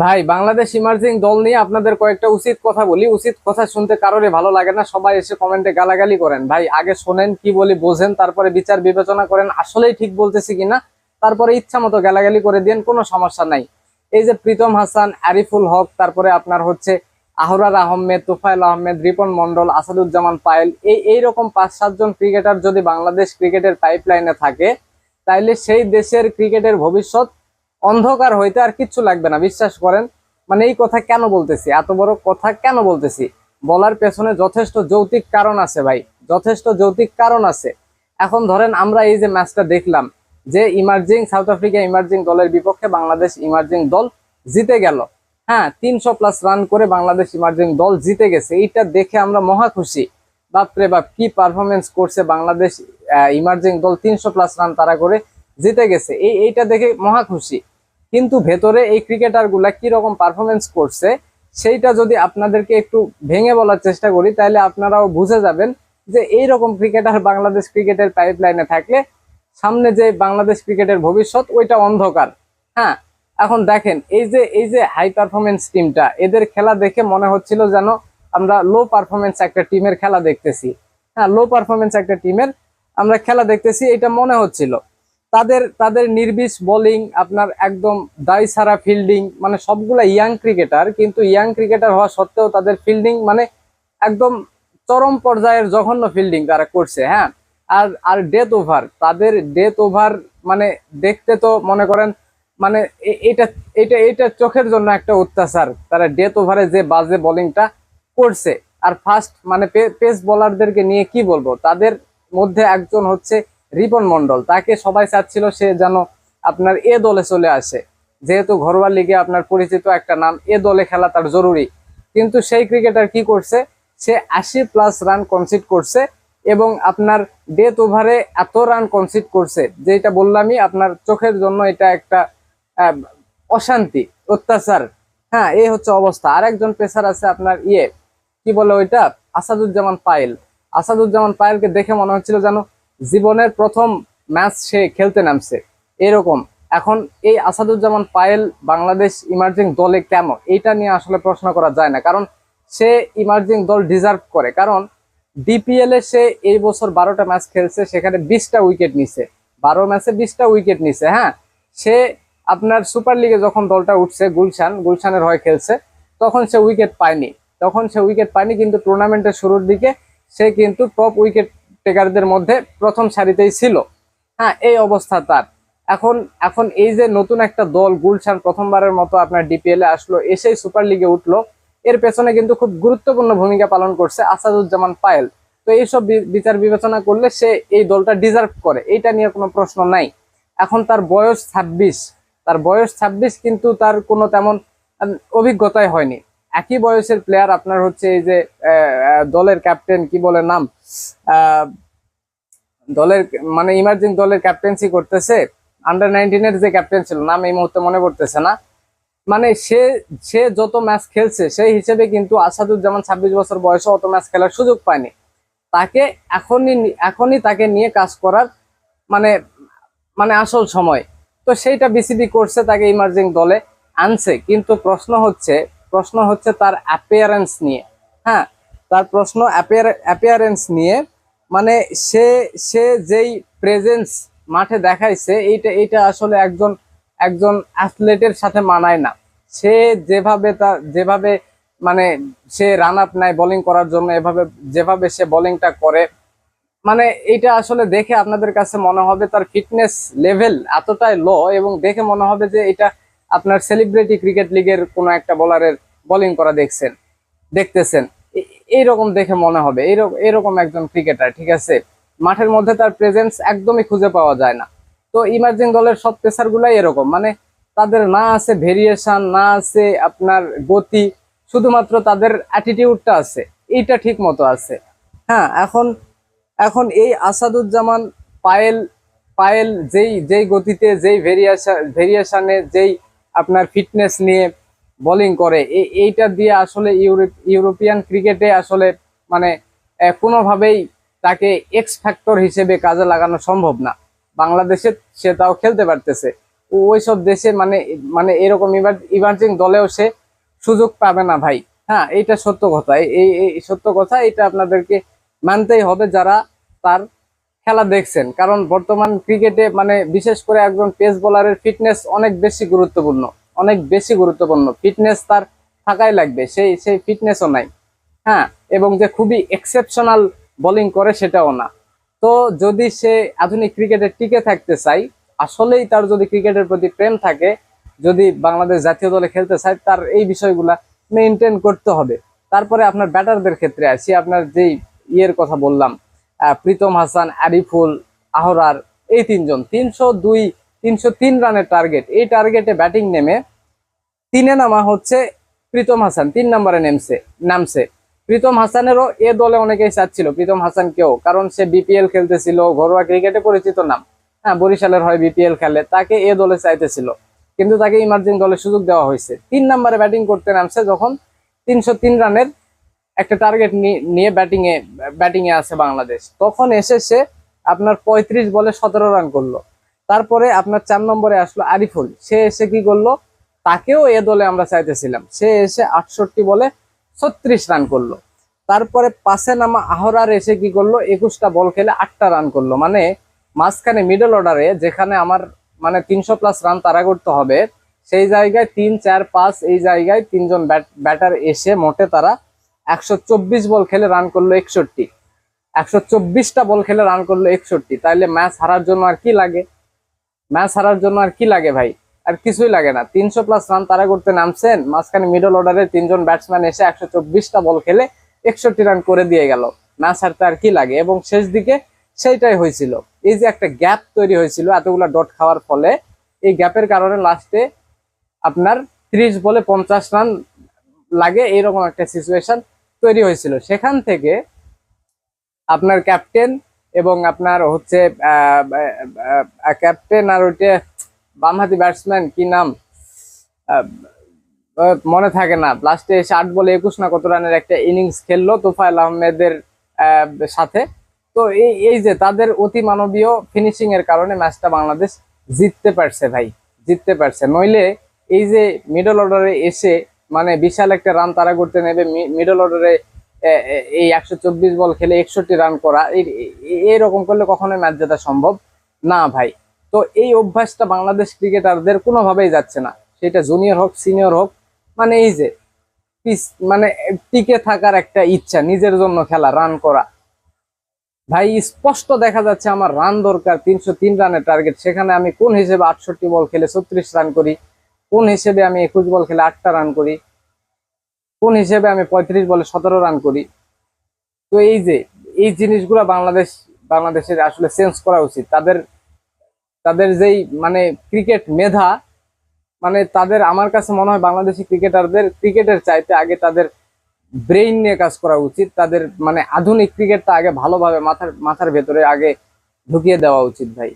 ভাই, বাংলাদেশ ইমার্জিং দল নিয়ে আপনাদের কয়েকটা উচিত কথা বলি। উচিত কথা শুনতে কারোরই ভালো লাগে না। সবাই এসে কমেন্টে গালাগালি করেন। ভাই, আগে শোনেন, কি বলি বোঝেন, তারপরে বিচার বিবেচনা করেন। আসলেই ঠিক বলতেছি কিনা তারপরে ইচ্ছা মতো গালাগালি করে দেন, কোনো সমস্যা নাই। এই যে প্রীতম হাসান, আরিফুল হক, তারপরে আপনার হচ্ছে আহরার আহমেদ তুফাইল আহমেদ, রিপন মন্ডল আসাদুজ্জামান পায়েল, এই এইরকম পাঁচ সাতজন ক্রিকেটার যদি বাংলাদেশ ক্রিকেটের পাইপলাইনে থাকে, তাইলে সেই দেশের ক্রিকেটের ভবিষ্যৎ অন্ধকার হইতে আর কিচ্ছু লাগবে না, বিশ্বাস করেন। মানে এই কথা কেন বলতেছি? এত বড় কথা কেন বলতেছি? বলার পেছনে যথেষ্ট যৌতিক কারণ আছে ভাই, যথেষ্ট যৌতিক কারণ আছে। এখন ধরেন আমরা এই যে ম্যাচটা দেখলাম, যে ইমার্জিং সাউথ আফ্রিকা ইমার্জিং দলের বিপক্ষে বাংলাদেশ ইমার্জিং দল জিতে গেল। হ্যাঁ তিনশো প্লাস রান করে বাংলাদেশ ইমার্জিং দল জিতে গেছে। এইটা দেখে আমরা মহা খুশি। বাপরে বাপ, কি পারফরমেন্স করছে বাংলাদেশ ইমার্জিং দল, তিনশো প্লাস রান তারা করে জিতে গেছে। এই, এইটা দেখে মহা খুশি। কিন্তু ভেতরে এই ক্রিকেটারগুলা কি রকম পারফরমেন্স করছে, সেইটা যদি আপনাদেরকে একটু ভেঙে বলার চেষ্টা করি, তাহলে আপনারাও বুঝে যাবেন যে এই রকম ক্রিকেটার বাংলাদেশ ক্রিকেটের পাইপলাইনে থাকলে, সামনে যে বাংলাদেশ ক্রিকেটের ভবিষ্যৎ, ওইটা অন্ধকার। হ্যাঁ এখন দেখেন, এই যে এই যে হাই পারফরমেন্স টিমটা এদের খেলা দেখে মনে হচ্ছিল যেন আমরা লো পারফরমেন্স একটা টিমের খেলা দেখতেছি। হ্যাঁ লো পারফরমেন্স একটা টিমের আমরা খেলা দেখতেছি, এটা মনে হচ্ছিল। তাদের তাদের নির্বিষ বোলিং আপনার একদম দায় সারা ফিল্ডিং মানে সবগুলা ইয়াং ক্রিকেটার কিন্তু ইয়াং ক্রিকেটার হওয়া সত্ত্বেও তাদের ফিল্ডিং মানে একদম চরম পর্যায়ের জঘন্য ফিল্ডিং তারা করছে হ্যাঁ? আর আর ডেথ ওভার তাদের ডেথ ওভার মানে দেখতে তো মনে করেন মানে এটা এটা এটা চোখের জন্য একটা অত্যাচার, তারা ডেথ ওভারে যে বাজে বোলিংটা করছে। আর ফার্স্ট মানে পেস বোলারদেরকে নিয়ে কি বলব? তাদের মধ্যে একজন হচ্ছে রিপন মন্ডল তাকে সবাই চাচ্ছিল সে যেন আপনার এ দলে চলে আসে। যেহেতু ঘরোয়া লিগে আপনার পরিচিত একটা নাম, এ দলে খেলা তার জরুরি। কিন্তু সেই ক্রিকেটার কি করছে? সে আশি প্লাস রান কনসিড করছে এবং আপনার ডেথ ওভারে এত রান কনসিড করছে, যেটা বললামই আপনার চোখের জন্য এটা একটা অশান্তি, অত্যাচার। হ্যাঁ এই হচ্ছে অবস্থা। আর একজন পেসার আছে আপনার ইয়ে কি বলে ওইটা? আসাদুজ্জামান পায়েল। আসাদুজ্জামান পায়েলকে দেখে মনে হচ্ছিল যেন জীবনের প্রথম ম্যাচ সে খেলতে নামছে। এরকম। এখন এই আসাদুজ্জামান পায়েল বাংলাদেশ ইমার্জিং দলে কেন এইটা নিয়ে আসলে প্রশ্ন করা যায় না। কারণ সে ইমার্জিং দল ডিজার্ভ করে। কারণ ডিপিএল এ সে এই বছর বারোটা ম্যাচ খেলছে, সেখানে বিশটা উইকেট নিছে। বারো ম্যাচে বিশটা উইকেট নিছে হ্যাঁ? সে আপনার সুপার লিগে যখন দলটা উঠছে, গুলশান, গুলশানের হয়ে খেলছে, তখন সে উইকেট পায়নি। তখন সে উইকেট পায়নি, কিন্তু টুর্নামেন্টের শুরুর দিকে সে কিন্তু টপ উইকেট টেকারদের মধ্যে প্রথম সারিতেই ছিল। হ্যাঁ এই অবস্থা তার। এখন এখন এই যে নতুন একটা দল, গুলশান প্রথমবারের মতো আপনার ডিপিএল এ আসলো, এসেই সুপার লিগে উঠল। এর পেছনে কিন্তু খুব গুরুত্বপূর্ণ ভূমিকা পালন করছে আসাদুজ্জামান পায়েল। তো এইসব বিচার বিবেচনা করলে সে এই দলটা ডিজার্ভ করে, এইটা নিয়ে কোনো প্রশ্ন নাই। এখন তার বয়স ছাব্বিশ। তার বয়স ছাব্বিশ কিন্তু তার কোনো তেমন অভিজ্ঞতাই হয়নি। একই বয়সের প্লেয়ার আপনার হচ্ছে এই যে দলের ক্যাপ্টেন কি বলে নাম? দলের মানে ইমার্জিং দলের ক্যাপ্টেন্সি করতেছে। আন্ডার নাইনটিনের যে ক্যাপ্টেন ছিল, নাম এই মুহূর্তে মনে পড়তেছে না। মানে সে সে যত ম্যাচ খেলছে, সেই হিসেবে কিন্তু আসাদুজ্জামান ছাব্বিশ বছর বয়সে অত ম্যাচ খেলার সুযোগ পায়নি। তাকে এখনই এখনই তাকে নিয়ে কাজ করার মানে মানে আসল সময়। তো সেইটা বিসিবি করছে তাকে ইমার্জিং দলে আনছে। কিন্তু প্রশ্ন হচ্ছে প্রশ্ন হচ্ছে তার অ্যাপিয়ারেন্স নিয়ে। হ্যাঁ তার প্রশ্ন অ্যাপিয়ারেন্স নিয়ে। মানে সে সে যেই প্রেজেন্স মাঠে দেখাইছে, এইটা এইটা আসলে একজন একজন অ্যাথলেটের সাথে মানায় না। সে যেভাবে তার যেভাবে মানে সে রান আপ নেয় বোলিং করার জন্য, এভাবে, যেভাবে সে বোলিংটা করে মানে এটা আসলে দেখে আপনাদের কাছে মনে হবে তার ফিটনেস লেভেল এতটাই লো এবং দেখে মনে হবে যে এটা আপনার সেলিব্রিটি ক্রিকেট লিগের কোনো একটা বোলারের বোলিং করা দেখছেন, দেখতেছেন এইরকম দেখে মনে হবে এইরকম এরকম একজন ক্রিকেটার ঠিক আছে? মাঠের মধ্যে তার প্রেজেন্স একদমই খুঁজে পাওয়া যায় না। তো ইমার্জিং দলের সব পেসার গুলাই এরকম মানে তাদের না আছে ভেরিয়েশন না আছে আপনার গতি, শুধুমাত্র তাদের অ্যাটিটিউডটা আছে, এইটা ঠিক মতো আছে। হ্যাঁ এখন এখন এই আসাদুজ্জামান পায়েল পায়েল যেই যেই গতিতে, যেই ভেরিয়েশন ভেরিয়েশনে যেই আপনার ফিটনেস নিয়ে বোলিং করে। এই এইটা দিয়ে আসলে ইউরোপ, ইউরোপিয়ান ক্রিকেটে আসলে মানে কোনোভাবেই তাকে এক্স ফ্যাক্টর হিসেবে কাজে লাগানো সম্ভব না। বাংলাদেশে সে তাও খেলতে পারতেছে। ওইসব দেশে মানে মানে এরকম ইমার্জিং দলেও সে সুযোগ পাবে না ভাই। হ্যাঁ এটা সত্য কথা। এই- এই সত্য কথা, এটা আপনাদেরকে মানতেই হবে যারা তার খেলা দেখছেন। কারণ বর্তমান ক্রিকেটে মানে বিশেষ করে একজন পেস বোলারের ফিটনেস অনেক বেশি গুরুত্বপূর্ণ। অনেক বেশি গুরুত্বপূর্ণ। ফিটনেস তার থাকাই লাগবে, সেই সেই ফিটনেসও নাই। হ্যাঁ এবং যে খুবই এক্সেপশনাল বোলিং করে সেটাও না। তো যদি সে আধুনিক ক্রিকেটে টিকে থাকতে চাই আসলেই তার যদি ক্রিকেটের প্রতি প্রেম থাকে, যদি বাংলাদেশ জাতীয় দলে খেলতে চায়, তার এই বিষয়গুলা মেনটেন করতে হবে। তারপরে আপনার ব্যাটারদের ক্ষেত্রে আসি, আপনার যেই ইয়ের কথা বললাম প্রীতম হাসান, আরিফুল, আহরার, এই তিনজন। তিনশো দুই তিনশো তিন রানের টার্গেট এই টার্গেটে ব্যাটিং নেমে তিনে নামা হচ্ছে প্রীতম হাসান, তিন নম্বরে নেমছে, নামছে। প্রীতম হাসানেরও এ দলে অনেকেই চাচ্ছিল প্রীতম হাসান কেউ, কারণ সে বিপিএল খেলতেছিল, ঘরোয়া ক্রিকেটে পরিচিত নাম। হ্যাঁ বরিশালের হয় বিপিএল খেলে, তাকে এ দলে চাইতেছিল, কিন্তু তাকে ইমার্জিং দলে সুযোগ দেওয়া হয়েছে। তিন নম্বরে ব্যাটিং করতে নামছে যখন তিনশো তিন রানের একটা টার্গেট নিয়ে ব্যাটিং এ ব্যাটিং এ আছে বাংলাদেশ। তখন এসে সে আপনার পঁয়ত্রিশ বলে সতেরো রান করল। তারপরে আপনার চার নম্বরে আসলো আরিফুল। সে এসে কি করল? তাকেও এ দলে আমরা চাইতেছিলাম। সে এসে আটষট্টি বলে ছত্রিশ রান করল। তারপরে পাশে নামা আহরার এসে কি করল? একুশটা বল খেলে আটটা রান করল। মানে মাঝখানে মিডল অর্ডারে যেখানে আমার মানে তিনশো প্লাস রান তারা করতে হবে, সেই জায়গায় তিন, চার, পাঁচ, এই জায়গায় তিনজন ব্যাটার এসে মোটে তারা একশো চব্বিশ বল খেলে রান করল একষট্টি। একশো বল খেলে রান করল একষট্টি। তাইলে ম্যাচ হারার জন্য আর কি লাগে? ম্যাচ হারার জন্য আর কি লাগে ভাই? আর কিছুই লাগে না। তিনশো প্লাস রান তারা করতে নামছেন, মাঝখানে মিডল অর্ডারে তিনজন ব্যাটসম্যান এসে একশো চব্বিশটা বল খেলে একষট্টি রান করে দিয়ে গেল। ম্যাচ হারতে আর কি লাগে? এবং শেষ দিকে সেইটাই হয়েছিল। এই যে একটা গ্যাপ তৈরি হয়েছিল এতগুলা ডট খাওয়ার ফলে, এই গ্যাপের কারণে লাস্টে আপনার ত্রিশ বলে পঞ্চাশ রান লাগে এইরকম একটা সিচুয়েশন তৈরি হয়েছিল। সেখান থেকে আপনার ক্যাপ্টেন এবং আপনার হচ্ছে ক্যাপ্টেন আর ওইটা বামহাতি ব্যাটসম্যান কি নাম? মনে থাকে না। লাস্টে এসে আট বলে একুশ না কত রানের একটা ইনিংস খেললো তোফায়েল আহমেদের আহ, সাথে। তো এই এই যে তাদের অতি মানবীয় ফিনিশিং এর কারণে ম্যাচটা বাংলাদেশ জিততে পারছে ভাই জিততে পারছে। নইলে এই যে মিডল অর্ডারে এসে মানে বিশাল একটা রান তারা করতে নেবে মিডল অর্ডারে এই একশো চব্বিশ বল খেলে একষট্টি রান করা এরকম করলে কখনোই ম্যাচ জেতা সম্ভব না ভাই। তো এই অভ্যাসটা বাংলাদেশ ক্রিকেটারদের কোনোভাবেই যাচ্ছে না। সেটা জুনিয়র হোক সিনিয়র হোক মানে এই যে মানে টিকে থাকার একটা ইচ্ছা, নিজের জন্য খেলা রান করা। ভাই, স্পষ্ট দেখা যাচ্ছে আমার রান দরকার, তিনশো তিন রানের টার্গেট সেখানে আমি কোন হিসেবে আটষট্টি বল খেলে ছত্রিশ রান করি, কোন হিসেবে আমি একুশ বল খেলে আটটা রান করি। কোন হিসেবে আমি পঁয়ত্রিশ বলে সতেরো রান করি? তো এই যে, এই জিনিসগুলো বাংলাদেশ, বাংলাদেশের আসলে চেঞ্জ করা উচিত। তাদের তাদের যেই মানে ক্রিকেট মেধা মানে তাদের আমার কাছে মনে হয় বাংলাদেশি ক্রিকেটারদের ক্রিকেটের চাইতে আগে তাদের ব্রেইন নিয়ে কাজ করা উচিত। তাদের মানে আধুনিক ক্রিকেটটা আগে ভালোভাবে মাথার মাথার ভেতরে আগে ঢুকিয়ে দেওয়া উচিত ভাই।